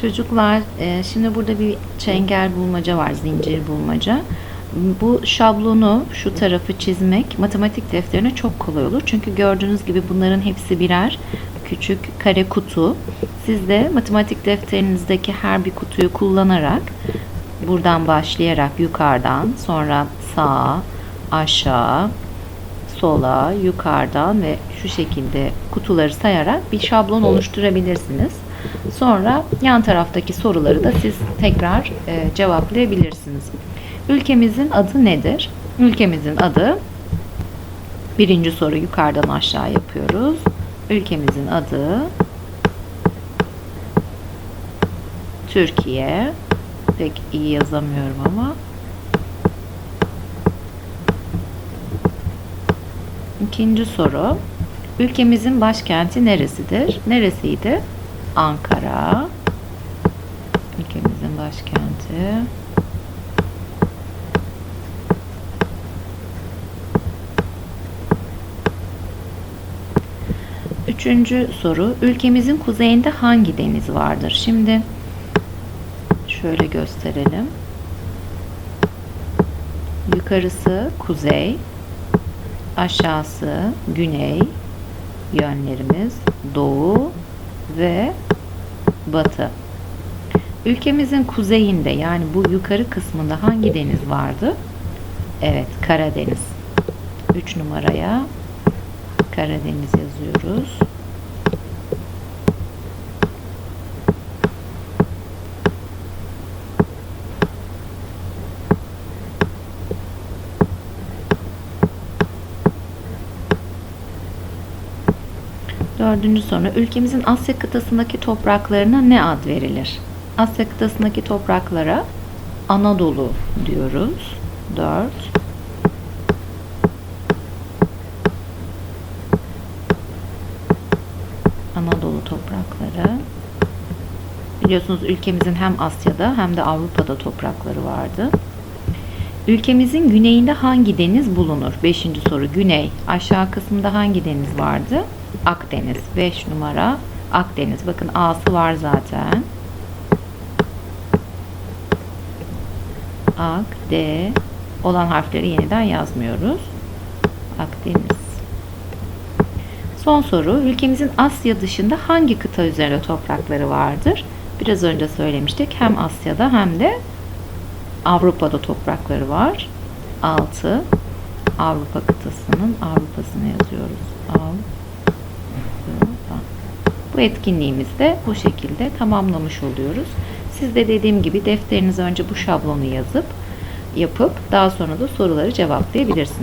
Çocuklar, e, şimdi burada bir çengel bulmaca var, zincir bulmaca. Bu şablonu, şu tarafı çizmek matematik defterine çok kolay olur. Çünkü gördüğünüz gibi bunların hepsi birer küçük kare kutu. Siz de matematik defterinizdeki her bir kutuyu kullanarak buradan başlayarak yukarıdan sonra sağa, aşağı, sola, yukarıdan ve şu şekilde kutuları sayarak bir şablon oluşturabilirsiniz. Sonra yan taraftaki soruları da siz tekrar e, cevaplayabilirsiniz. Ülkemizin adı nedir? Ülkemizin adı birinci soru yukarıdan aşağı yapıyoruz. Ülkemizin adı Türkiye. Pek iyi yazamıyorum ama. İkinci soru. Ülkemizin başkenti neresidir? Neresiydi? Ankara. Ülkemizin başkenti. Üçüncü soru. Ülkemizin kuzeyinde hangi deniz vardır? Şimdi şöyle gösterelim. Yukarısı kuzey, aşağısı güney, yönlerimiz doğu ve batı. Ülkemizin kuzeyinde yani bu yukarı kısmında hangi deniz vardı? Evet, Karadeniz. 3 numaraya Karadeniz yazıyoruz. Dördüncü soru. Ülkemizin Asya kıtasındaki topraklarına ne ad verilir? Asya kıtasındaki topraklara Anadolu diyoruz. Dört. Anadolu toprakları. Biliyorsunuz ülkemizin hem Asya'da hem de Avrupa'da toprakları vardı. Ülkemizin güneyinde hangi deniz bulunur? Beşinci soru. Güney. Aşağı kısımda hangi deniz vardı? Akdeniz. 5 numara Akdeniz. Bakın A'sı var zaten. Ak, D olan harfleri yeniden yazmıyoruz. Akdeniz. Son soru. Ülkemizin Asya dışında hangi kıta üzerinde toprakları vardır? Biraz önce söylemiştik. Hem Asya'da hem de Avrupa'da toprakları var. 6. Avrupa kıtasının Avrupa'sını yazıyoruz. Avrupa. Bu etkinliğimizi de bu şekilde tamamlamış oluyoruz. Siz de dediğim gibi defterinize önce bu şablonu yazıp yapıp daha sonra da soruları cevaplayabilirsiniz.